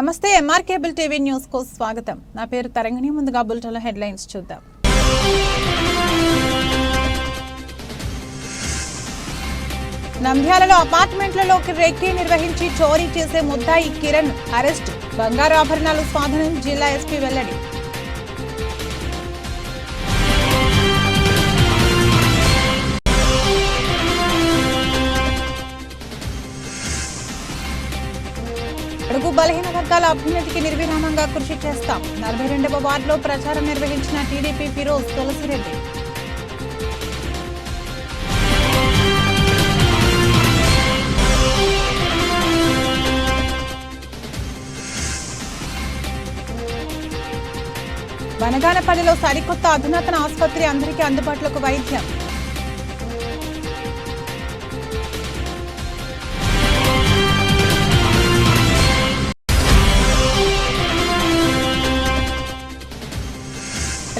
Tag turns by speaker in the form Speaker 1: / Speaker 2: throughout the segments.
Speaker 1: నమస్తే MR cable TV న్యూస్కు స్వాగతం. నా పేరు తరంగిణి ముందుగా బులెటిన్ హెడ్లైన్స్ చూద్దాం. నంద్యాలలో అపార్ట్మెంట్లలోకి రెక్కి నిర్వహించి చోరీ చేసే ముద్దాయి కిరణ్ అరెస్ట్. బంగారు ఆభరణాలు స్వాధీనం జిల్లా ఎస్పీ వెల్లడి. బలహీన వర్గాల అభ్యున్నతికి నిర్విరామంగా కృషి చేస్తాం. నలభై రెండవ వార్డులో ప్రచారం నిర్వహించిన టీడీపీ ఫిరోజ్ తులసిరెడ్డి. వనగానపల్లిలో సరికొత్త అధునాతన ఆసుపత్రి అందరికీ అందుబాటులోకి వైద్యం.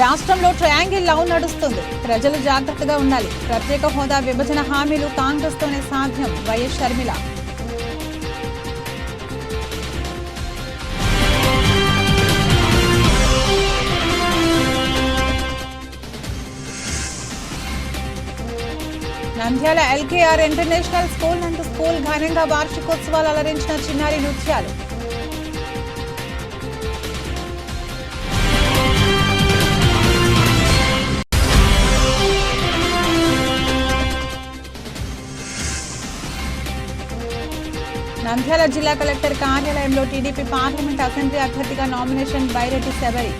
Speaker 1: రాష్ట్రంలో ట్రయాంగిల్ లవ్ నడుస్తుంది. ప్రజలు జాగ్రత్తగా ఉండాలి. ప్రత్యేక హోదా విభజన హామీలు కాంగ్రెస్తోనే సాధ్యం. YS Sharmila. Nandyala LKR international school నందు స్కూల్ ఘనంగా వార్షికోత్సవాలు అలరించిన చిన్నారి నృత్యాలు. నంద్యాల జిల్లా కలెక్టర్ కార్యాలయంలో టీడీపీ పార్లమెంట్ అసెంబ్లీ అభ్యర్థిగా nomination Byreddy Shabari.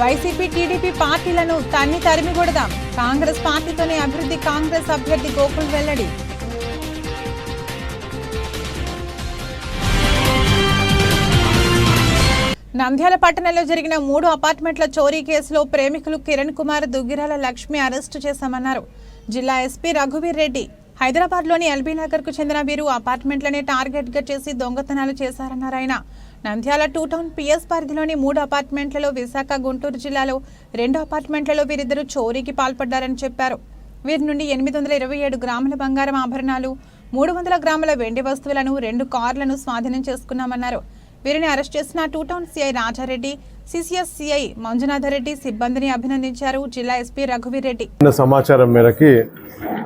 Speaker 1: YCP TDP పార్టీలను తన్ని తరిమి కొడదాం కాంగ్రెస్ పార్టీతోనే అభివృద్ధి కాంగ్రెస్ అభ్యర్థి గోకుల్ వెల్లడి. నంద్యాల పట్టణంలో జరిగిన మూడు అపార్ట్మెంట్ల చోరీ కేసులో ప్రేమికులు కిరణ్ కుమార్ దుగ్గిరాల లక్ష్మి అరెస్టు చేశామన్నారు. జిల్లా ఎస్పీ రఘువీర్ రెడ్డి హైదరాబాద్లోని ఎల్బీ నగర్కు చెందిన వీరు అపార్ట్మెంట్లనే టార్గెట్గా చేసి దొంగతనాలు చేశారన్నారు ఆయన. నంద్యాల టూ టౌన్ పిఎస్ పరిధిలోని మూడు అపార్ట్మెంట్లలో విశాఖ గుంటూరు జిల్లాలో రెండు అపార్ట్మెంట్లలో వీరిద్దరూ చోరీకి పాల్పడ్డారని చెప్పారు. వీరి నుండి ఎనిమిది వందల ఇరవై ఏడు గ్రాముల బంగారం ఆభరణాలు మూడు వందల గ్రాముల వెండి వస్తువులను రెండు కార్లను స్వాధీనం చేసుకున్నామన్నారు. వీరిని అరెస్ట్ చేసిన two town CI Raja Reddy CCS CI Manjunatha Reddy సిబ్బందిని అభినందించారు. జిల్లా ఎస్పీ రఘువీర్ రెడ్డి.
Speaker 2: సమాచారం మేరకి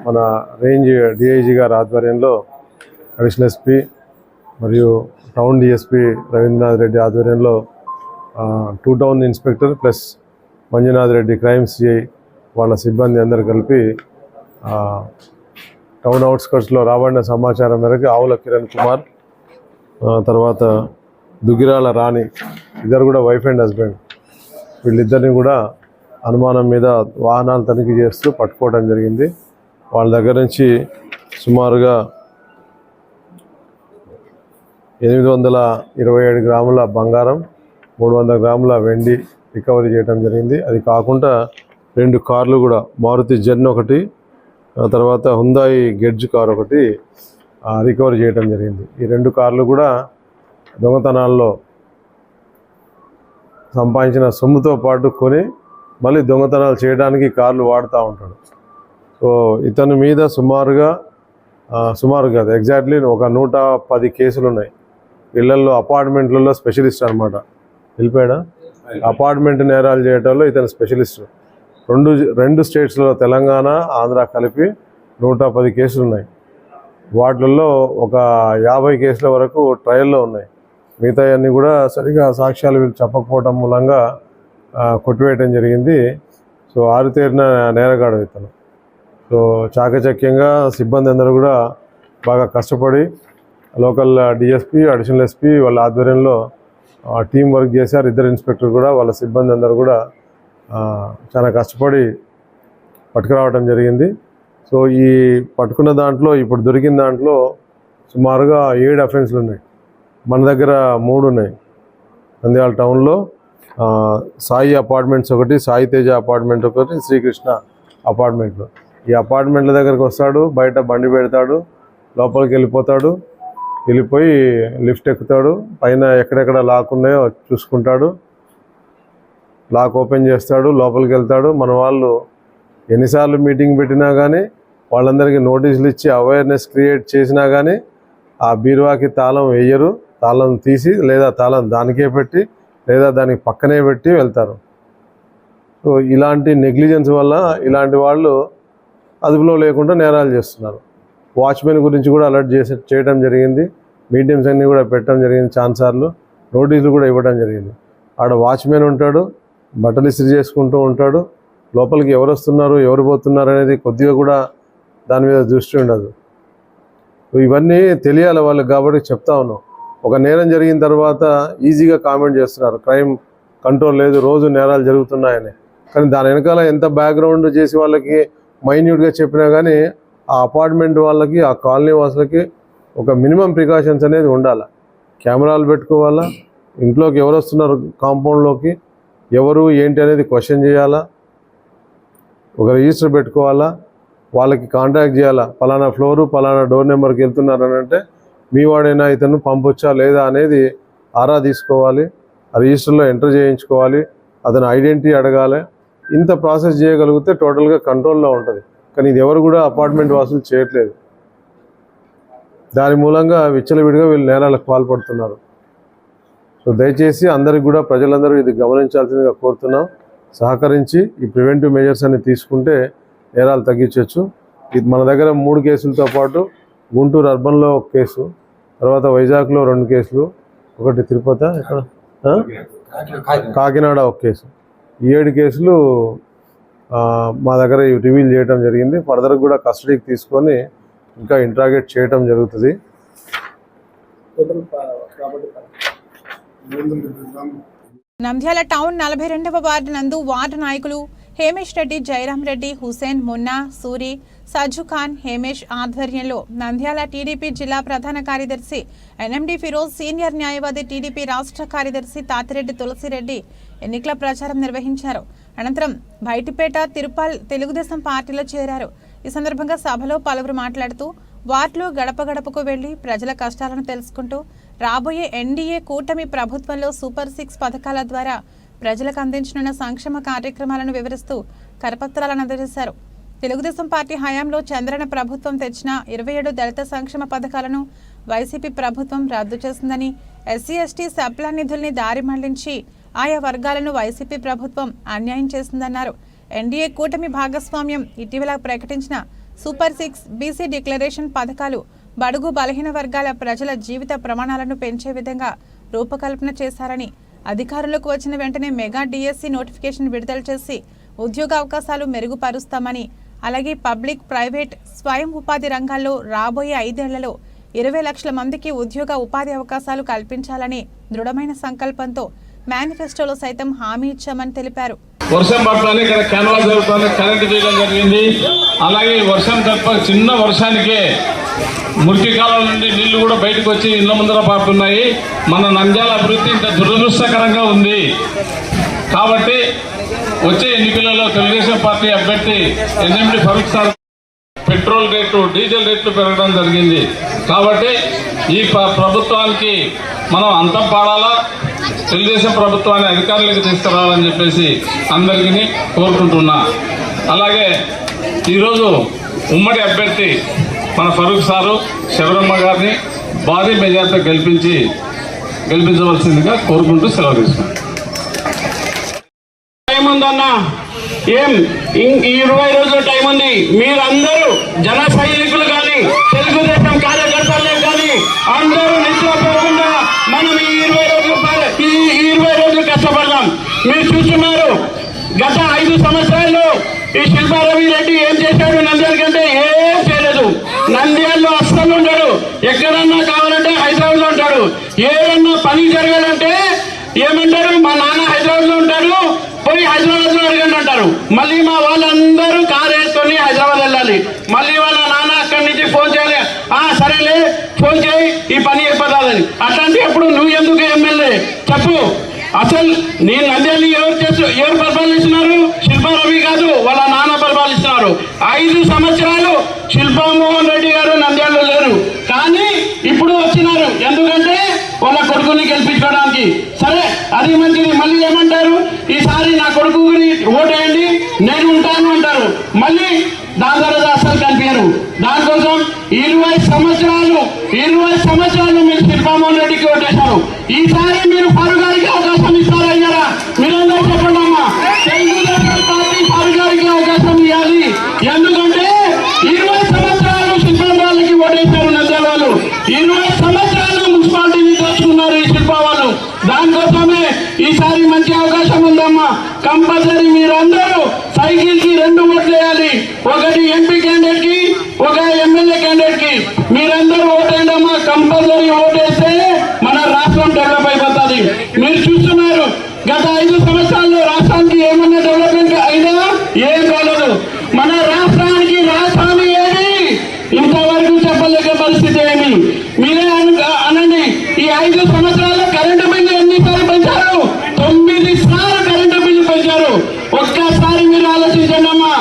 Speaker 2: మన రేంజ్ డిఐజీ గారి ఆధ్వర్యంలో అడిషనల్ ఎస్పీ మరియు టౌన్ డిఎస్పీ రవీంద్రనాథ్ రెడ్డి ఆధ్వర్యంలో two town inspector plus Manjunath Reddy crime CI వాళ్ళ సిబ్బంది అందరు కలిపి టౌన్ అవుట్స్కట్స్లో రాబడిన సమాచారం మేరకు ఆవుల కిరణ్ కుమార్ తర్వాత దుగ్గిరాల రాణి ఇద్దరు కూడా వైఫ్ అండ్ హస్బెండ్ వీళ్ళిద్దరిని కూడా అనుమానం మీద వాహనాలు తనిఖీ చేస్తూ పట్టుకోవడం జరిగింది. వాళ్ళ దగ్గర నుంచి సుమారుగా ఎనిమిది వందల ఇరవై ఏడు గ్రాముల బంగారం మూడు వందల గ్రాముల వెండి రికవరీ చేయడం జరిగింది. అది కాకుండా రెండు కార్లు కూడా మారుతి జెన్ ఒకటి తర్వాత హుందాయి గెడ్జ్ కార్ ఒకటి రికవరీ చేయడం జరిగింది. ఈ రెండు కార్లు కూడా దొంగతనాల్లో సంపాదించిన సొమ్ముతో పాటు కొని మళ్ళీ దొంగతనాలు చేయడానికి కార్లు వాడుతూ ఉంటాడు. సో ఇతని మీద సుమారుగా సుమారు కాదు ఎగ్జాక్ట్లీ ఒక నూట పది కేసులు ఉన్నాయి. ఇళ్ళలో అపార్ట్మెంట్లలో స్పెషలిస్ట్ అనమాట వెళ్ళిపోయాడా? అపార్ట్మెంట్ నేరాలు చేయటంలో ఇతను స్పెషలిస్ట్. రెండు రెండు స్టేట్స్లో తెలంగాణ ఆంధ్ర కలిపి నూట పది కేసులు ఉన్నాయి. వాటిల్లో ఒక యాభై కేసుల వరకు ట్రయల్లో ఉన్నాయి. మిగతా అన్నీ కూడా సరిగా సాక్ష్యాలు వీళ్ళు చెప్పకపోవటం మూలంగా కొట్టివేయటం జరిగింది. సో ఆరుతేరిన నేరగాడు ఇతను. సో చాకచక్యంగా సిబ్బంది అందరూ కూడా బాగా కష్టపడి లోకల్ డిఎస్పి అడిషనల్ ఎస్పి వాళ్ళ ఆధ్వర్యంలో టీం వర్క్ చేశారు. ఇద్దరు ఇన్స్పెక్టర్ కూడా వాళ్ళ సిబ్బంది అందరూ కూడా చాలా కష్టపడి పట్టుకురావడం జరిగింది. సో ఈ పట్టుకున్న దాంట్లో ఇప్పుడు దొరికిన దాంట్లో సుమారుగా ఏడు అఫెన్స్లు ఉన్నాయి. మన దగ్గర మూడు ఉన్నాయి. నంద్యాల టౌన్లో సాయి అపార్ట్మెంట్స్ ఒకటి సాయి తేజ అపార్ట్మెంట్ ఒకటి శ్రీకృష్ణ అపార్ట్మెంట్లు ఈ అపార్ట్మెంట్ల దగ్గరకు వస్తాడు బయట బండి పెడతాడు లోపలికి వెళ్ళిపోతాడు వెళ్ళిపోయి లిఫ్ట్ ఎక్కుతాడు పైన ఎక్కడెక్కడ లాక్ ఉన్నాయో చూసుకుంటాడు లాక్ ఓపెన్ చేస్తాడు లోపలికి వెళ్తాడు. మన వాళ్ళు ఎన్నిసార్లు మీటింగ్ పెట్టినా కానీ వాళ్ళందరికీ నోటీసులు ఇచ్చి అవేర్నెస్ క్రియేట్ చేసినా కానీ ఆ బీరువాకి తాళం వేయరు. తాళం తీసి లేదా తాళం దానికే పెట్టి లేదా దానికి పక్కనే పెట్టి వెళ్తారు. సో ఇలాంటి నెగ్లిజెన్స్ వల్ల ఇలాంటి వాళ్ళు అదుపులో లేకుండా నేరాలు చేస్తున్నారు. వాచ్మెన్ గురించి కూడా అలర్ట్ చేసి చేయడం జరిగింది. మీడియంస్ అన్నీ కూడా పెట్టడం జరిగింది ఛాన్సార్లు నోటీసులు కూడా ఇవ్వడం జరిగింది. ఆడ వాచ్మెన్ ఉంటాడు బట్టలు ఇస్త్రీ చేసుకుంటూ ఉంటాడు. లోపలికి ఎవరు వస్తున్నారు ఎవరు పోతున్నారు అనేది కొద్దిగా కూడా దాని మీద దృష్టి ఉండదు. ఇవన్నీ తెలియాలి వాళ్ళకి కాబట్టి చెప్తా ఉన్నాం. ఒక నేరం జరిగిన తర్వాత ఈజీగా కామెంట్ చేస్తున్నారు. క్రైమ్ కంట్రోల్ లేదు రోజు నేరాలు జరుగుతున్నాయని. కానీ దాని వెనకాల ఎంత బ్యాక్గ్రౌండ్ చేసి వాళ్ళకి మైన్యూట్గా చెప్పినా కానీ ఆ అపార్ట్మెంట్ వాళ్ళకి ఆ కాలనీ వాసులకి ఒక మినిమం ప్రికాషన్స్ అనేది ఉండాలి. కెమెరాలు పెట్టుకోవాలా ఇంట్లోకి ఎవరు వస్తున్నారు కాంపౌండ్లోకి ఎవరు ఏంటి అనేది క్వశ్చన్ చేయాలా ఒక రిజిస్టర్ పెట్టుకోవాలా వాళ్ళకి కాంటాక్ట్ చేయాలా. పలానా ఫ్లోరు పలానా డోర్ నెంబర్కి వెళ్తున్నారని అంటే మీ వాడైనా ఇతను పంపొచ్చా లేదా అనేది ఆరా తీసుకోవాలి. ఆ రిజిస్టర్లో ఎంటర్ చేయించుకోవాలి. అతను ఐడెంటిటీ అడగాలి. ఇంత ప్రాసెస్ చేయగలిగితే టోటల్గా కంట్రోల్లో ఉంటుంది. కానీ ఇది ఎవరు కూడా అపార్ట్మెంట్ వాసులు చేయట్లేదు. దాని మూలంగా విచ్చలవిడిగా వీళ్ళు నేరాలకు పాల్పడుతున్నారు. సో దయచేసి అందరికి కూడా ప్రజలందరూ ఇది గమనించాల్సిందిగా కోరుతున్నాం. సహకరించి ఈ ప్రివెంటివ్ మెజర్స్ అన్ని తీసుకుంటే నేరాలు తగ్గించవచ్చు ఇది మన దగ్గర మూడు కేసులతో పాటు గుంటూరు అర్బన్లో ఒక కేసు. తర్వాత వైజాగ్లో రెండు కేసులు. ఒకటి తిరుపతి ఇక్కడ కాకినాడ ఒక కేసు. ఈ ఏడు కేసులు మా దగ్గర రివీల్ చేయడం జరిగింది. ఫర్దర్ కూడా కస్టడీకి తీసుకొని ఇంకా ఇంట్రాగేట్ చేయటం జరుగుతుంది.
Speaker 1: నంద్యాల టౌన్ నలభై రెండవ వార్డు నందు వార్డు నాయకులు హేమేష్ రెడ్డి జయరాం రెడ్డి హుసేన్ మున్నా సూరి సజ్జు ఖాన్ హేమేష్ ఆధ్వర్యంలో నంద్యాల టీడీపీ జిల్లా ప్రధాన కార్యదర్శి ఎన్ఎండి ఫిరోజ్ సీనియర్ న్యాయవాది టీడీపీ రాష్ట్ర కార్యదర్శి తాతిరెడ్డి తులసిరెడ్డి ఎన్నికల ప్రచారం నిర్వహించారు. అనంతరం బయటిపేట తిరుపాల్ తెలుగుదేశం పార్టీలో చేరారు. ఈ సందర్భంగా సభలో పలువురు మాట్లాడుతూ వార్డులో గడప గడపకు వెళ్ళి ప్రజల కష్టాలను తెలుసుకుంటూ రాబోయే ఎన్డీఏ కూటమి ప్రభుత్వంలో సూపర్ సిక్స్ పథకాల ద్వారా ప్రజలకు అందించనున్న సంక్షేమ కార్యక్రమాలను వివరిస్తూ కరపత్రాలను అందజేశారు. తెలుగుదేశం పార్టీ హయాంలో చంద్రన ప్రభుత్వం తెచ్చిన ఇరవై ఏడు దళిత సంక్షేమ పథకాలను వైసీపీ ప్రభుత్వం రద్దు చేసిందని ఎస్సీ ఎస్టీ సప్లా నిధుల్ని దారి మళ్ళించి ఆయా వర్గాలను వైసీపీ ప్రభుత్వం అన్యాయం చేసిందన్నారు. ఎన్డీఏ కూటమి భాగస్వామ్యం ఇటీవల ప్రకటించిన సూపర్ సిక్స్ బీసీ డిక్లరేషన్ పథకాలు బడుగు బలహీన వర్గాల ప్రజల జీవిత ప్రమాణాలను పెంచే విధంగా రూపకల్పన చేశారని అధికారులకు వచ్చిన వెంటనే మెగా డిఎస్సి నోటిఫికేషన్ విడుదల చేసి ఉద్యోగ అవకాశాలు మెరుగుపరుస్తామని అలాగే పబ్లిక్ ప్రైవేట్ స్వయం ఉపాధి రంగాల్లో రాబోయే ఐదేళ్ళలో ఇరవై లక్షల మందికి ఉద్యోగ ఉపాధి అవకాశాలు కల్పించాలని దృఢమైన సంకల్పంతో మేనిఫెస్టోలో సైతం హామీ ఇచ్చామని తెలిపారు.
Speaker 3: వర్షం పడుతుంది ఇక్కడ కెనవా జరుగుతుంది కరెంటు తీయడం జరిగింది. అలాగే వర్షం తప్ప చిన్న వర్షానికే మురికి కాలం నుండి నీళ్ళు కూడా బయటకు వచ్చి ఇళ్ళ ముందర పారుతున్నాయి. మన నంద్యాల అభివృద్ధి ఇంత దురదృష్టకరంగా ఉంది. కాబట్టి వచ్చే ఎన్నికలలో తెలుగుదేశం పార్టీ అభ్యర్థి ఎన్ఎండి ఫరూక్ సార్ పెట్రోల్ రేట్లు డీజిల్ రేట్లు పెరగడం జరిగింది. కాబట్టి ఈ ప్రభుత్వానికి మనం అంతం పాడాలా? తెలుగుదేశం ప్రభుత్వాన్ని అధికారులకు తీసుకురావాలని చెప్పేసి అందరికీ కోరుకుంటున్నా. అలాగే ఈరోజు ఉమ్మడి అభ్యర్థి మన ఫరూక్ సారు శివరమ్మ గారిని భారీ మెజార్టీతో గెలిపించి గెలిపించవలసిందిగా కోరుకుంటూ సెలవు తీసుకున్నాను
Speaker 4: టైం ఉందన్నా ఏం? ఇం- ఇరవై రోజుల టైం ఉంది. మీరందరూ జన సైనికులు కానీ తెలుగుదేశం కార్యకర్తలే కానీ అందరూ నిద్రపోకుండా మనం ఈ ఇరవై రోజులు ఈ ఇరవై రోజులు కష్టపడదాం. మీరు చూస్తున్నారు గత ఐదు సంవత్సరాల్లో ఈ శిల్పారవి రెడ్డి ఏం చేశాడు? నంద్యాల కంటే ఏం చేయలేదు. నంద్యాల్లో అస్సలు ఉండడు. ఎక్కడన్నా కావాలంటే హైదరాబాద్లో ఉంటాడు. ఏదన్నా పని జరగాలంటే ఏమంటారు? మా నాన్న హైదరాబాద్లో ఉంటాడు. పోయి హైదరాబాద్లో అడగండి అంటారు. మళ్ళీ మా వాళ్ళందరూ కారు వేసుకొని హైదరాబాద్ వెళ్ళాలి. మళ్ళీ వాళ్ళ నాన్న అక్కడి నుంచి ఫోన్ చేయాలి. ఆ సరేలే ఫోన్ చేయి ఈ పని అయిపోతుందని అట్లాంటి ఎప్పుడు నువ్వు ఎందుకు ఎమ్మెల్యే? చెప్పు. అసలు నేను నంద్యాలని ఎవరు చేస్తూ ఎవరు పరిపాలిస్తున్నారు? శిల్పా రవి కాదు వాళ్ళ నాన్న పరిపాలిస్తున్నారు. ఐదు సంవత్సరాలు శిల్పామోహన్ రెడ్డి గారు నంద్యాలలో లేరు కానీ ఇప్పుడు వచ్చినారు ఎందుకంటే వాళ్ళ కొడుకుని గెలిపించుకోవడానికి సరే అది మంచిది. మళ్ళీ ఏమంటారు? ఈసారి నా కొడుకుని ఓటేయండి నేను ఉంటాను అంటారు. మళ్ళీ దాని తర్వాత అసలు కనిపించరు. దానికోసం ఇరవై సంవత్సరాలు ఇరవై సంవత్సరాలు మీరు శిల్పామోహన్ రెడ్డికి ఓటేశారు. ఈసారి మీరు ఫారూక్ కంపల్సరీ ఒక్కసారి మీరు ఆలోచించండి అమ్మా.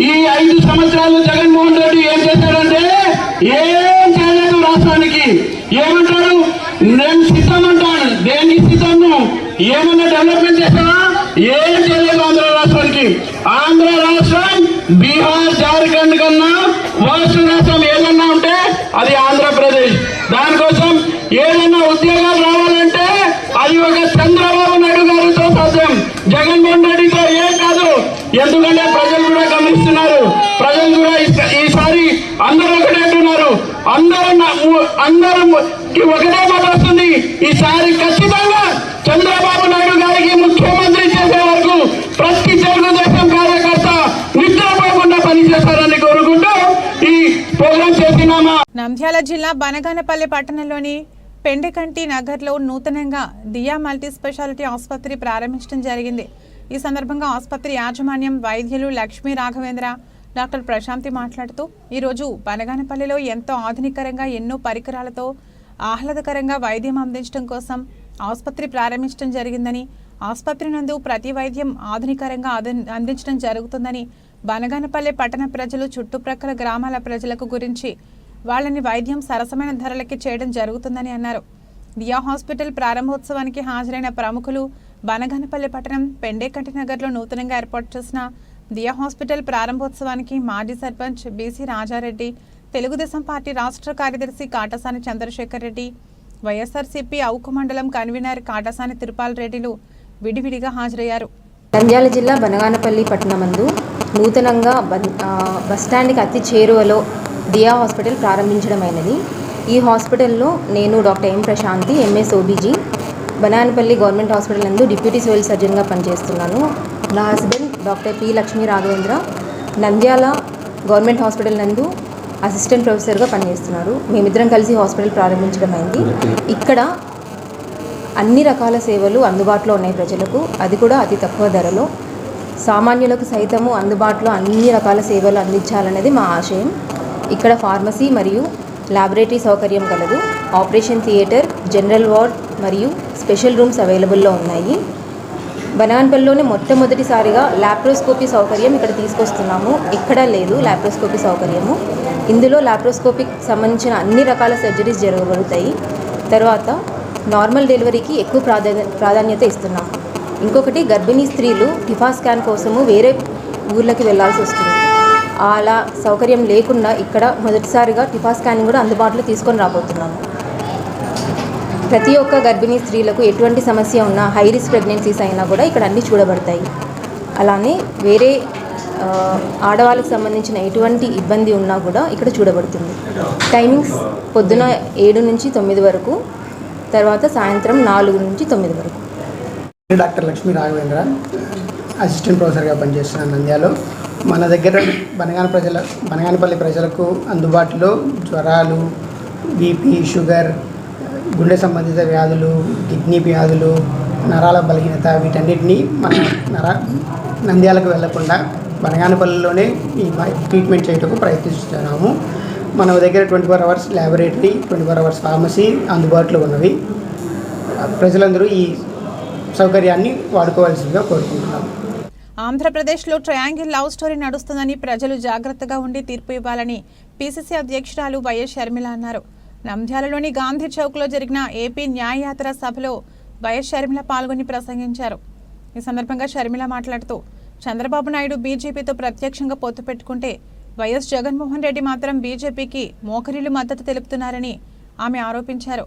Speaker 4: ఈ ఐదు సంవత్సరాలు జగన్మోహన్ రెడ్డి ఏం చేశాడంటే ఏం చేయలేదు రాష్ట్రానికి. ఏమంటాడు నేను సిద్ధం అంటాను. దేనికి సిద్ధము? ఏమన్నా డెవలప్మెంట్ చేశావా? ఏం చేయలేదు ఆంధ్ర రాష్ట్రానికి. ఆంధ్ర రాష్ట్రం బీహార్ జార్ఖండ్ కన్నా వర్స్ట్ రాష్ట్రం ఏదన్నా ఉంటే అది ఆంధ్రప్రదేశ్ దానికోసం ఏదైనా ఉద్యోగాలు రావాలంటే అది ఒక చంద్రబాబు నాయుడు గారితో సాధ్యం జగన్మోహన్ రెడ్డితో ఏం కాదు ఎందుకంటే ప్రజలు కూడా గమనిస్తున్నారు ప్రజలు కూడా ఈస- ఈసారి అందరూ ఒకటే అంటున్నారు అందరం నా- అందరికి ఒకటే మాట వస్తుంది. ఈసారి ఖచ్చితంగా చంద్రబాబు నాయుడు గారికి ముఖ్యమంత్రి చేసే వరకు ప్రతి తెలుగుదేశం కార్యకర్త నిద్రపోకుండా పనిచేస్తారని కోరుకుంటూ ఈ ప్రోగ్రాం చేసినామా
Speaker 1: నంద్యాల జిల్లా బనగానపల్లి పట్టణంలోని పెండకంటి నగర్లో నూతనంగా దియా మల్టీ స్పెషాలిటీ ఆసుపత్రి ప్రారంభించడం జరిగింది. ఈ సందర్భంగా ఆసుపత్రి యాజమాన్యం వైద్యులు లక్ష్మీ రాఘవేంద్ర డాక్టర్ ప్రశాంతి మాట్లాడుతూ ఈరోజు బనగానపల్లిలో ఎంతో ఆధునికరంగా ఎన్నో పరికరాలతో ఆహ్లాదకరంగా వైద్యం అందించడం కోసం ఆసుపత్రి ప్రారంభించడం జరిగిందని ఆసుపత్రి నందు ప్రతి వైద్యం ఆధునికరంగా అందించడం జరుగుతుందని బనగానపల్లి పట్టణ ప్రజలు చుట్టుప్రక్కల గ్రామాల ప్రజలకు గురించి వాళ్ళని వైద్యం సరసమైన ధరలకి చేయడం జరుగుతుందని అన్నారు. దియా హాస్పిటల్ ప్రారంభోత్సవానికి హాజరైన ప్రముఖులు బనగానపల్లి పట్టణం పెండేకంటి నగర్లో నూతనంగా ఏర్పాటు చేసిన దియా హాస్పిటల్ ప్రారంభోత్సవానికి మాజీ సర్పంచ్ బీసీ రాజారెడ్డి తెలుగుదేశం పార్టీ రాష్ట్ర కార్యదర్శి కాటసాని చంద్రశేఖర్ రెడ్డి వైఎస్ఆర్సీపీ అవుకు మండలం కన్వీనర్ కాటసాని తిరుపాల్ రెడ్డిలు విడివిడిగా హాజరయ్యారు.
Speaker 5: నంద్యాల జిల్లా బనగానపల్లి పట్టణమందు నూతనంగా బన్- బస్టాండ్కి అతి చేరువలో దియా హాస్పిటల్ ప్రారంభించడమైనది. ఈ హాస్పిటల్లో నేను doctor M Prashanti MS OBG Banaganapalli government hospital నందు డిప్యూటీ సివిల్ సర్జన్గా పనిచేస్తున్నాను. నా husband doctor P Lakshmi Raghavendra Nandyala government hospital నందు అసిస్టెంట్ ప్రొఫెసర్గా పనిచేస్తున్నారు. మేమిద్దరం కలిసి హాస్పిటల్ ప్రారంభించడమైంది ఇక్కడ అన్ని రకాల సేవలు అందుబాటులో ఉన్నాయి ప్రజలకు. అది కూడా అతి తక్కువ ధరలో. సామాన్యులకు సైతము అందుబాటులో అన్ని రకాల సేవలు అందించాలనేది మా ఆశయం. ఇక్కడ ఫార్మసీ మరియు ల్యాబొరేటరీ సౌకర్యం కలదు. ఆపరేషన్ థియేటర్ జనరల్ వార్డ్ మరియు స్పెషల్ రూమ్స్ అవైలబుల్లో ఉన్నాయి. బనాన్పల్లిలోనే మొట్టమొదటిసారిగా ల్యాప్రోస్కోపీ సౌకర్యం ఇక్కడ తీసుకొస్తున్నాము. ఎక్కడా లేదు ల్యాప్రోస్కోపీ సౌకర్యము. ఇందులో ల్యాప్రోస్కోపిక్ సంబంధించిన అన్ని రకాల సర్జరీస్ జరగబడతాయి తర్వాత నార్మల్ డెలివరీకి ఎక్కువ ప్రాధాన్య ప్రాధాన్యత ఇస్తున్నాం. ఇంకొకటి గర్భిణీ స్త్రీలు టిఫా స్కాన్ కోసము వేరే ఊర్లకి వెళ్ళాల్సి వస్తుంది. అలా సౌకర్యం లేకుండా ఇక్కడ మొదటిసారిగా టిఫా స్కానింగ్ కూడా అందుబాటులో తీసుకొని రాబోతున్నాము. ప్రతి ఒక్క గర్భిణీ స్త్రీలకు ఎటువంటి సమస్య ఉన్నా హై రిస్క్ ప్రెగ్నెన్సీస్ అయినా కూడా ఇక్కడ అన్నీ చూడబడతాయి. అలానే వేరే ఆడవాళ్ళకు సంబంధించిన ఎటువంటి ఇబ్బంది ఉన్నా కూడా ఇక్కడ చూడబడుతుంది. టైమింగ్స్ పొద్దున ఏడు నుంచి తొమ్మిది వరకు తర్వాత సాయంత్రం నాలుగు నుంచి తొమ్మిది వరకు.
Speaker 6: డాక్టర్ లక్ష్మీ రాఘవేంద్ర అసిస్టెంట్ ప్రొఫెసర్గా పనిచేస్తున్నాను నంద్యాలో. మన దగ్గర బనగాన ప్రజల బనగానపల్లి ప్రజలకు అందుబాటులో జ్వరాలు బీపీ షుగర్ గుండె సంబంధిత వ్యాధులు కిడ్నీ వ్యాధులు నరాల బలహీనత వీటన్నిటినీ మన నర నంద్యాలకు వెళ్ళకుండా బనగానపల్లిలోనే ఈ ట్రీట్మెంట్ చేయటకు ప్రయత్నిస్తున్నాము. మన దగ్గర twenty four hours laboratory twenty four hours pharmacy అందుబాటులో ఉన్నవి. ప్రజలందరూ ఈ సౌకర్యాన్ని వాడుకోవాల్సిందిగా కోరుకుంటున్నాం
Speaker 1: ఆంధ్రప్రదేశ్లో ట్రయాంగిల్ లవ్ స్టోరీ నడుస్తుందని ప్రజలు జాగ్రత్తగా ఉండి తీర్పు ఇవ్వాలని పీసీసీ అధ్యక్షురాలు వైఎస్ షర్మిల అన్నారు. నంద్యాలలోని గాంధీ చౌక్లో జరిగిన ఏపీ న్యాయయాత్ర సభలో వైఎస్ షర్మిల పాల్గొని ప్రసంగించారు. ఈ సందర్భంగా షర్మిల మాట్లాడుతూ చంద్రబాబు నాయుడు బీజేపీతో ప్రత్యక్షంగా పొత్తు పెట్టుకుంటే వైఎస్ జగన్మోహన్ రెడ్డి మాత్రం బీజేపీకి మోకరిల్లు మద్దతు తెలుపుతున్నారని ఆమె ఆరోపించారు.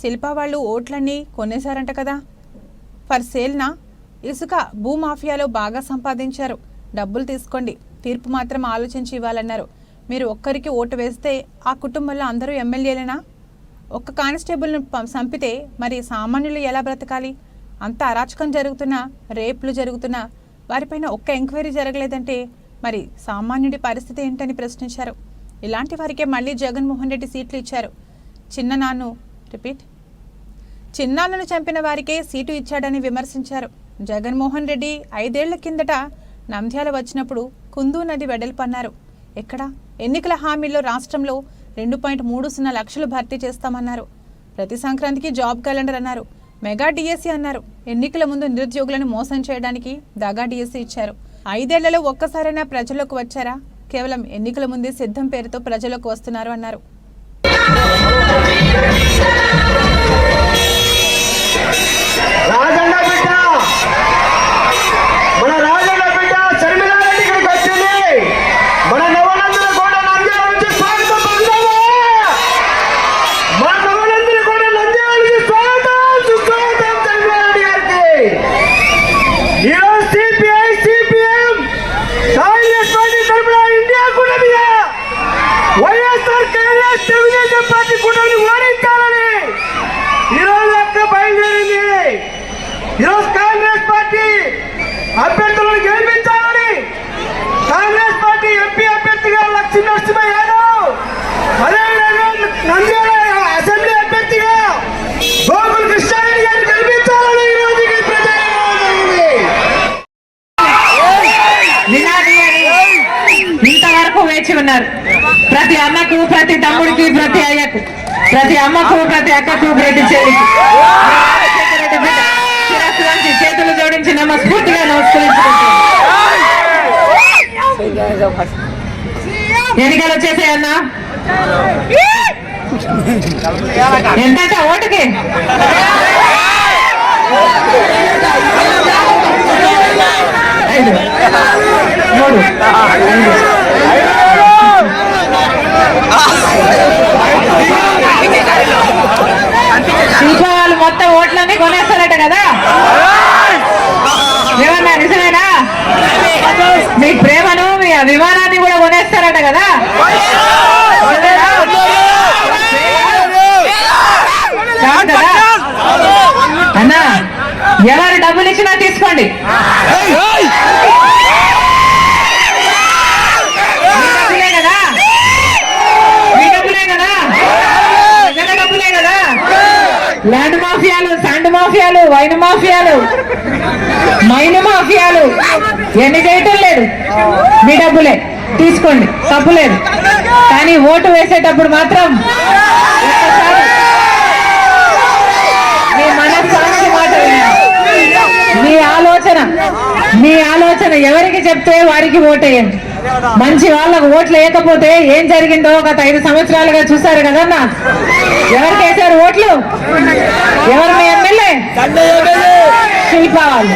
Speaker 1: శిల్పా వాళ్ళు ఓట్లన్నీ కొనేశారంట కదా. ఫర్ సేల్నా? ఇసుక భూమాఫియాలో బాగా సంపాదించారు. డబ్బులు తీసుకోండి. తీర్పు మాత్రం ఆలోచించి ఇవ్వాలన్నారు. మీరు ఒక్కరికి ఓటు వేస్తే ఆ కుటుంబంలో అందరూ ఎమ్మెల్యేలేనా? ఒక్క కానిస్టేబుల్ను చంపితే మరి సామాన్యులు ఎలా బ్రతకాలి? అంత అరాచకం జరుగుతున్నా రేపులు జరుగుతున్నా వారిపైన ఒక్క ఎంక్వైరీ జరగలేదంటే మరి సామాన్యుడి పరిస్థితి ఏంటని ప్రశ్నించారు. ఇలాంటి వారికే మళ్ళీ జగన్మోహన్ రెడ్డి సీట్లు ఇచ్చారు. చిన్న నాన్ను రిపీట్. చిన్నాన్నను చంపిన వారికే సీటు ఇచ్చాడని విమర్శించారు. జగన్మోహన్ రెడ్డి ఐదేళ్ళ కిందట నంద్యాల వచ్చినప్పుడు కుందూ నది వెడల్పన్నారు. ఎక్కడ? ఎన్నికల హామీల్లో రాష్ట్రంలో రెండు పాయింట్ మూడు సున్నా లక్షలు భర్తీ చేస్తామన్నారు. ప్రతి సంక్రాంతికి జాబ్ క్యాలెండర్ అన్నారు. మెగా డిఎస్సీ అన్నారు. ఎన్నికల ముందు నిరుద్యోగులను మోసం చేయడానికి దగా డిఎస్సి ఇచ్చారు. ఐదేళ్ళలో ఒక్కసారైనా ప్రజలకు వచ్చారా? కేవలం ఎన్నికల ముందే సిద్ధం పేరుతో ప్రజలకు వస్తున్నారు అన్నారు
Speaker 7: రాజన్న బిడ్డ మన రాజన్న బిడ్డ శర్మిలారెడ్డి ఇక్కడికి వచ్చింది మన నవనందుల కూడా నంద్యాల నుంచి స్వాగతం పలుకుతాము మన నవనందుల కూడా నంద్యాల నుంచి స్వాగతం సుస్వాగతం శర్మిలారెడ్డి గారికి ఈరోజు సిపిఐ సిపిఎం కాంగ్రెస్ పార్టీ తరఫున ఇండియా కూటమిగా వైఎస్ఆర్ కాంగ్రెస్ తెలుగుదేశం పార్టీ కూటమిని ఓడించాలని ఈరోజు అక్క బయలుదేరింది ఈరోజు కాంగ్రెస్ పార్టీ అభ్యర్థులను గెలిపించాలని కాంగ్రెస్ పార్టీ ఎంపీ అభ్యర్థిగా లక్ష్మీ నరసింహ యాదవ్ అదేవిధంగా నంద్యాల అసెంబ్లీ అభ్యర్థిగా గోకుల్ కృష్ణారెడ్డి గారిని గెలిపించాలని ఈరోజు ఈ ప్రచారం జరిగింది
Speaker 8: వినాలి అని ఇంతవరకు వేచి ఉన్నారు ప్రతి అమ్మకు ప్రతి తమ్ముడికి ప్రతి అయ్యకు ప్రతి అమ్మకు ప్రతి అక్కకు ప్రతి చెల్లికి. చేతులు జోడించి నమస్ఫూర్తిగా నమస్కరించుకుంటున్నాను. ఎన్నికలు వచ్చేసాయన్నా అన్న? ఎంతట ఓటుకి? మూడు. శిల్ప వాళ్ళు మొత్తం ఓట్లన్నీ కొనేస్తారట కదా? ఏమన్నా నిజమేనా? మీ ప్రేమను మీ అభిమానాన్ని కూడా కొనేస్తారట కదా? కదా అన్నా ఎవరు డబ్బులు ఇచ్చినా తీసుకోండి మీ డబ్బులే కదా మీ డబ్బులే కదా ప్రజల డబ్బులే కదా ల్యాండ్ మాఫియాలు శాండ్ మాఫియాలు వైన్ మాఫియాలు మైన్ మాఫియాలు. ఎన్ని చేయటం లేదు. మీ డబ్బులే. తీసుకోండి. తప్పు లేదు. కానీ ఓటు వేసేటప్పుడు మాత్రం మీ మనస్సాక్షి మాట మీ ఆలోచన మీ ఆలోచన ఎవరికి చెప్తే వారికి ఓటేయండి. మంచి వాళ్ళకు ఓట్లు వేయకపోతే ఏం జరిగిందో గత ఐదు సంవత్సరాలుగా చూశారు కదన్నా? ఎవరికి వేశారు ఓట్లు? ఎవరు మీ ఎమ్మెల్యే? శిల్ప వాళ్ళు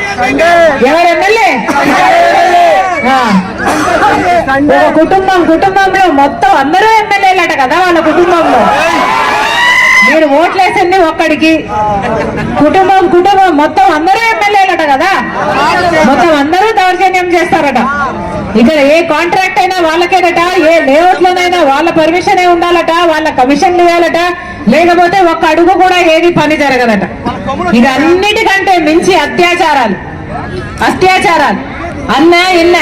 Speaker 8: ఎవరు ఎమ్మెల్యే? ఒక కుటుంబం కుటుంబంలో మొత్తం అందరూ ఎమ్మెల్యేలట కదా వాళ్ళ కుటుంబంలో. మీరు ఓట్లేసింది ఒక్కడికి. కుటుంబం కుటుంబం మొత్తం అందరూ ఎమ్మెల్యేలట కదా? మొత్తం అందరూ దౌర్జన్యం చేస్తారట. ఇక్కడ ఏ కాంట్రాక్ట్ అయినా వాళ్ళకేనట ఏ లేఅవుట్లోనైనా వాళ్ళ పర్మిషనే ఉండాలట వాళ్ళ కమిషన్లు ఇవ్వాలట లేకపోతే ఒక్క అడుగు కూడా ఏది పని జరగదట. ఇది అన్నిటికంటే మించి అత్యాచారాలు. అత్యాచారాలు. అన్న ఇన్న.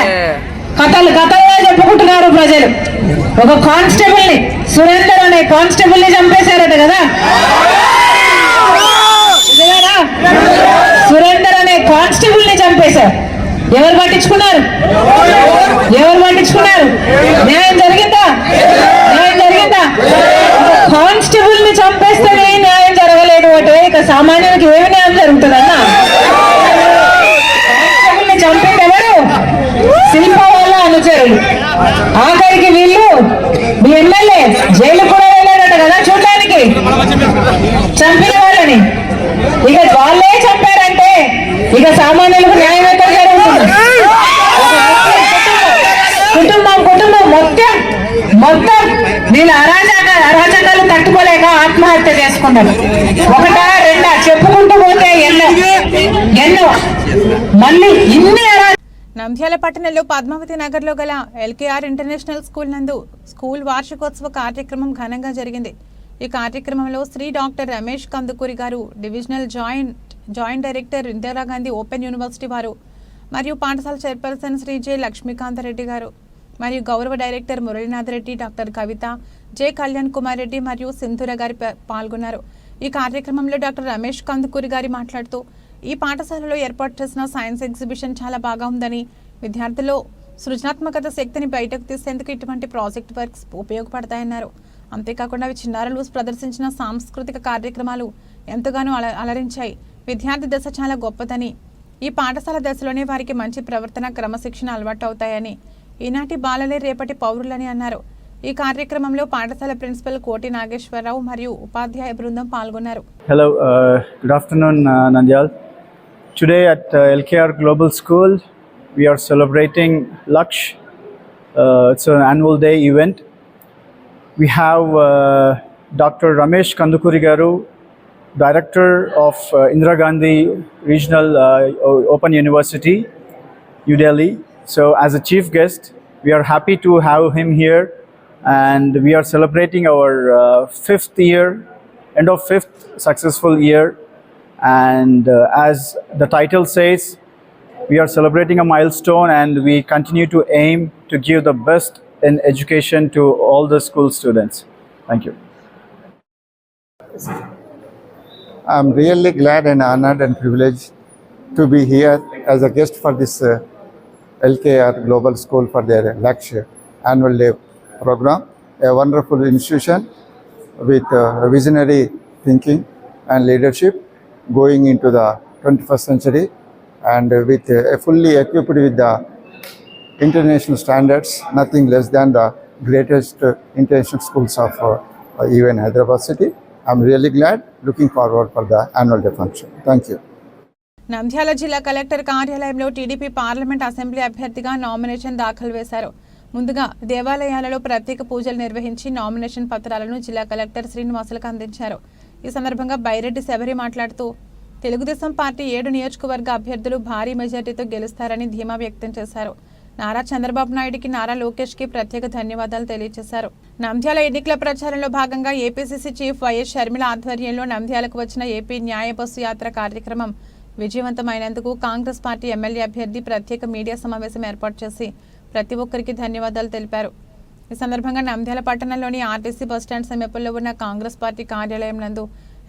Speaker 8: కథలు కథలుగా చెప్పుకుంటున్నారు ప్రజలు. ఒక కానిస్టేబుల్ని సురేందర్ అనే కానిస్టేబుల్ని చంపేశారట కదా. సురేందర్ అనే కానిస్టేబుల్ని చంపేశారు. ఎవరు పట్టించుకున్నారు? ఎవరు పట్టించుకున్నారు? న్యాయం జరిగిందా? న్యాయం జరిగిందా? కానిస్టేబుల్ని చంపేస్తేనే న్యాయం జరగలేదు అంటే ఇక సామాన్యులకు ఏమి న్యాయం జరుగుతుందన్నా? కానిస్టేబుల్ని చంపేది ఎవరు? శిల్ప వాళ్ళ అనుచరులు. ఆఖరికి వీళ్ళు మీ ఎమ్మెల్యే జైలు కూడా వెళ్ళారట కదా చూడడానికి. చంపిన వాళ్ళని. ఇక వాళ్ళే చంపారంటే ఇక సామాన్యులకు న్యాయం ఎక్కడ జరుగుతుంది కుటుంబం కుటుంబం మొత్తం మొత్తం వీళ్ళ అరాచక అరాచకాలు తట్టుకోలేక ఆత్మహత్య చేసుకున్నారు ఒకటా రెండా చెప్పుకుంటూ పోతే ఎన్నో ఎన్నో. మళ్ళీ ఇన్ని
Speaker 1: నంద్యాల పట్టణంలో పద్మావతి నగర్లో గల ఎల్కేఆర్ ఇంటర్నేషనల్ స్కూల్ నందు స్కూల్ వార్షికోత్సవ కార్యక్రమం ఘనంగా జరిగింది. ఈ కార్యక్రమంలో శ్రీ డాక్టర్ రమేష్ కందుకూరి గారు divisional joint joint director Indira Gandhi open university వారు మరియు పాఠశాల చైర్పర్సన్ శ్రీ జె లక్ష్మీకాంతరెడ్డి గారు. మరియు గౌరవ director Muralinath Reddy doctor Kavitha J. Kalyan Kumar Reddy మరియు సింధుర గారి పాల్గొన్నారు. ఈ కార్యక్రమంలో డాక్టర్ రమేష్ కందుకూరి గారి మాట్లాడుతూ ఈ పాఠశాలలో ఏర్పాటు చేసిన సైన్స్ ఎగ్జిబిషన్ చాలా బాగా ఉందని విద్యార్థుల్లో సృజనాత్మకత శక్తిని బయటకు తీసేందుకు ఇటువంటి ప్రాజెక్ట్ వర్క్స్ ఉపయోగపడతాయన్నారు. అంతేకాకుండా అవి చిన్నారులు ప్రదర్శించిన సాంస్కృతిక కార్యక్రమాలు ఎంతగానో అల అలరించాయి. విద్యార్థి దశ చాలా గొప్పదని ఈ పాఠశాల దశలోనే వారికి మంచి ప్రవర్తన క్రమశిక్షణ అలవాటు అవుతాయని ఈనాటి బాలలే రేపటి పౌరులని అన్నారు. ఈ కార్యక్రమంలో పాఠశాల ప్రిన్సిపల్ కోటి నాగేశ్వరరావు మరియు ఉపాధ్యాయ బృందం పాల్గొన్నారు.
Speaker 9: Hello good afternoon Nandyal today at LKR global school we are celebrating lakh its annual day event we have doctor Ramesh Kandukuri గారు director of Indira Gandhi regional open university New Delhi So, as a chief guest, we are happy to have him here, and we are celebrating our uh, fifth year, end of fifth successful year. And uh, as the title says, we are celebrating a milestone, and we continue to aim to give the best in education to all the school students. Thank you.
Speaker 10: I'm really glad and honored and privileged to be here as a guest for this uh, LKR Global School for their lecture annual day program. A wonderful institution with uh, visionary thinking and leadership going into the 21st century and with uh, fully equipped with the international standards, nothing less than the greatest uh, international schools of uh, even Hyderabad city. I'm really glad, looking forward for the annual day function. Thank you.
Speaker 1: Nandyala జిల్లా collector కార్యాలయంలో TDP parliament assembly అభ్యర్థిగా nomination దాఖలు వేశారు. ముందుగా దేవాలయాలలో ప్రత్యేక పూజలు నిర్వహించి నామినేషన్ పత్రాలను జిల్లా కలెక్టర్ శ్రీనివాసులకు అందించారు. ఈ సందర్భంగా బైరెడ్డి శబరి మాట్లాడుతూ తెలుగుదేశం పార్టీ ఏడు నియోజకవర్గ అభ్యర్థులు భారీ మెజార్టీతో గెలుస్తారని ధీమా వ్యక్తం చేశారు. నారా చంద్రబాబు నాయుడికి నారా లోకేష్కి ప్రత్యేక ధన్యవాదాలు తెలియజేశారు. నంద్యాల ఎన్నికల ప్రచారంలో భాగంగా ఏపీసీసీ చీఫ్ వైఎస్ షర్మిల ఆధ్వర్యంలో నంద్యాలకు వచ్చిన ఏపీ న్యాయ బస్సు యాత్ర కార్యక్రమం విజయవంతమైనందుకు కాంగ్రెస్ పార్టీ ఎమ్మెల్యే అభ్యర్థి ప్రత్యేక మీడియా సమావేశం ఏర్పాటు చేసి ప్రతి ఒక్కరికి ధన్యవాదాలు తెలిపారు. ఈ సందర్భంగా నంద్యాల పట్టణంలోని ఆర్టీసీ బస్టాండ్ సమీపంలో ఉన్న కాంగ్రెస్ పార్టీ కార్యాలయం నందు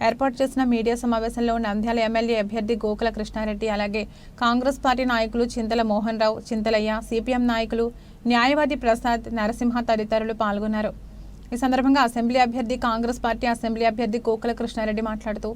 Speaker 1: ఏర్పాటు చేసిన మీడియా సమావేశంలో నంద్యాల ఎమ్మెల్యే అభ్యర్థి గోకుల కృష్ణారెడ్డి అలాగే కాంగ్రెస్ పార్టీ నాయకులు చింతల మోహన్ రావు చింతలయ్య సిపిఎం నాయకులు న్యాయవాది ప్రసాద్ నరసింహ తదితరులు పాల్గొన్నారు. ఈ సందర్భంగా అసెంబ్లీ అభ్యర్థి కాంగ్రెస్ పార్టీ అసెంబ్లీ అభ్యర్థి కోకుల కృష్ణారెడ్డి మాట్లాడుతూ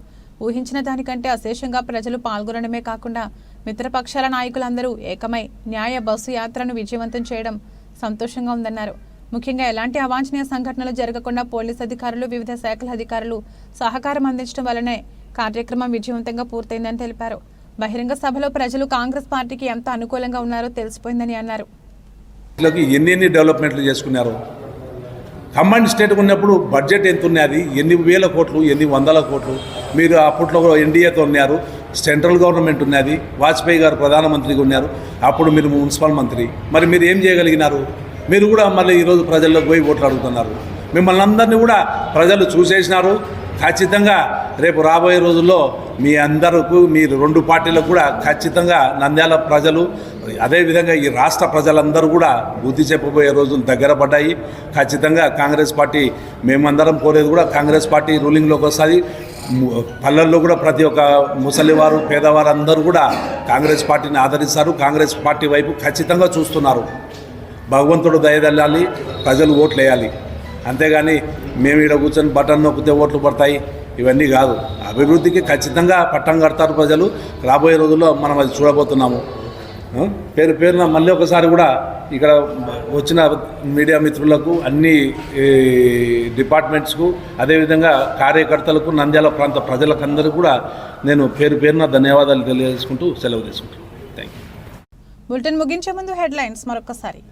Speaker 1: ఊహించిన దానికంటే అశేషంగా ప్రజలు పాల్గొనడమే కాకుండా మిత్రపక్షాల నాయకులందరూ ఏకమై న్యాయ బస్సు యాత్రను విజయవంతం చేయడం సంతోషంగా ఉందన్నారు. ముఖ్యంగా ఎలాంటి అవాంఛనీయ సంఘటనలు జరగకుండా పోలీస్ అధికారులు వివిధ శాఖల అధికారులు సహకారం అందించడం వల్లనే కార్యక్రమం విజయవంతంగా పూర్తయిందని తెలిపారు. బహిరంగ సభలో ప్రజలు కాంగ్రెస్ పార్టీకి ఎంత అనుకూలంగా ఉన్నారో తెలిసిపోయిందని అన్నారు.
Speaker 11: ఎన్ని ఎన్ని డెవలప్మెంట్లు చేసుకున్నారు? ఖమ్మం స్టేట్ ఉన్నప్పుడు బడ్జెట్ ఎంత ఉన్నది ఎన్ని వేల కోట్లు ఎన్ని వందల కోట్లు? మీరు అప్పట్లో ఎన్డీఏతో ఉన్నారు సెంట్రల్ గవర్నమెంట్ ఉన్నది వాజ్పేయి గారు ప్రధానమంత్రిగా ఉన్నారు అప్పుడు మీరు మున్సిపల్ మంత్రి. మరి మీరు ఏం చేయగలిగినారు? మీరు కూడా మళ్ళీ ఈరోజు ప్రజల్లోకి పోయి ఓట్లు అడుగుతున్నారు. మిమ్మల్ని అందరినీ కూడా ప్రజలు చూసేసినారు. ఖచ్చితంగా రేపు రాబోయే రోజుల్లో మీ అందరకు మీరు రెండు పార్టీలకు కూడా ఖచ్చితంగా నంద్యాల ప్రజలు అదేవిధంగా ఈ రాష్ట్ర ప్రజలందరూ కూడా బుద్ధి చెప్పబోయే రోజులు దగ్గర పడ్డాయి. ఖచ్చితంగా కాంగ్రెస్ పార్టీ మేమందరం కోరేది కూడా కాంగ్రెస్ పార్టీ రూలింగ్లోకి వస్తుంది. పల్లెల్లో కూడా ప్రతి ఒక్క ముసలివారు పేదవారు అందరూ కూడా కాంగ్రెస్ పార్టీని ఆదరిస్తారు. కాంగ్రెస్ పార్టీ వైపు ఖచ్చితంగా చూస్తున్నారు. భగవంతుడు దయదల్లాలి ప్రజలు ఓట్లు వేయాలి. అంతేగాని మేము ఇక్కడ కూర్చొని బటన్ నొక్కితే ఓట్లు పడతాయి. ఇవన్నీ కాదు. అభివృద్ధికి ఖచ్చితంగా పట్టం కడతారు ప్రజలు. రాబోయే రోజుల్లో మనం అది చూడబోతున్నాము. పేరు పేరున మళ్ళీ ఒకసారి కూడా ఇక్కడ వచ్చిన మీడియా మిత్రులకు అన్ని ఈ, డిపార్ట్మెంట్స్కు అదేవిధంగా కార్యకర్తలకు నంద్యాల ప్రాంత ప్రజలకందరూ కూడా నేను పేరు పేరున ధన్యవాదాలు తెలియజేసుకుంటూ సెలవు తీసుకుంటాను థ్యాంక్ యూ
Speaker 1: బులెటిన్ ముగించే ముందు హెడ్లైన్స్ మరొకసారి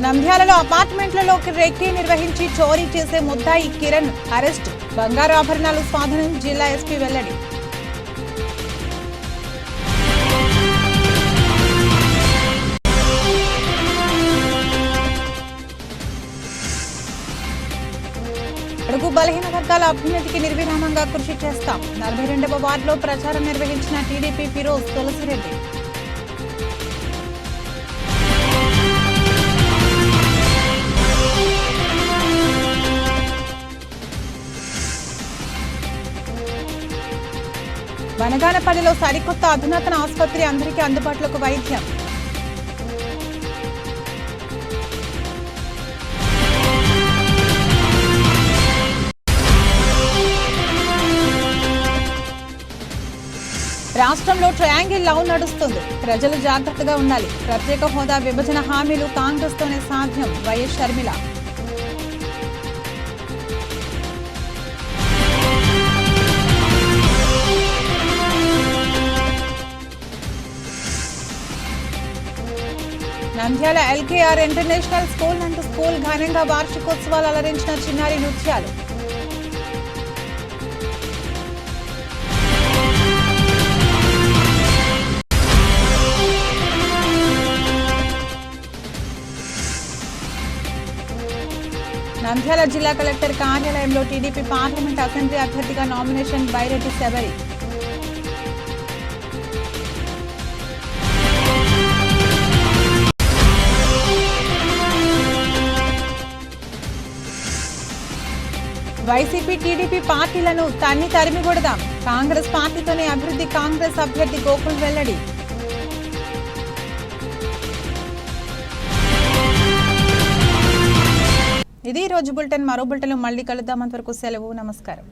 Speaker 1: నంద్యాలలో అపార్ట్మెంట్లలోకి రెక్కి నిర్వహించి చోరీ చేసే ముద్దాయి కిరణ్ అరెస్ట్. బంగారు ఆభరణాలు స్వాధీనం జిల్లా ఎస్పీ వెల్లడి. అడుగు బలహీన వర్గాల అభ్యున్నతికి నిర్విరామంగా కృషి చేస్తాం. నలభై రెండవ వార్డులో ప్రచారం నిర్వహించిన టీడీపీ ఫిరోజ్ తులసిరెడ్డి. వనగానపల్లిలో సరికొత్త అధునాతన ఆసుపత్రి అందరికీ అందుబాటులోకి వైద్యం. రాష్ట్రంలో ట్రయాంగిల్ లవ్ నడుస్తుంది. ప్రజలు జాగ్రత్తగా ఉండాలి. ప్రత్యేక హోదా విభజన హామీలు కాంగ్రెస్తోనే సాధ్యం. YS Sharmila Nandyala LKR international school అంటూ స్కూల్ ఘనంగా వార్షికోత్సవాలు అలరించిన చిన్నారి నృత్యాలు. నంద్యాల జిల్లా కలెక్టర్ కార్యాలయంలో టీడీపీ పార్లమెంట్ అసెంబ్లీ అభ్యర్థిగా nomination Byreddy Shabari. YCP TDP పార్టీలను తన్ని తరిమి కొడదాం. కాంగ్రెస్ పార్టీతోనే అభివృద్ధి కాంగ్రెస్ అభ్యర్థి గోకుల్ వెల్లడి. ఇది రోజు బులెటిన్. మరో బులెటిన్ మళ్ళీ కలుద్దాం. అంతవరకు సెలవు. నమస్కారం.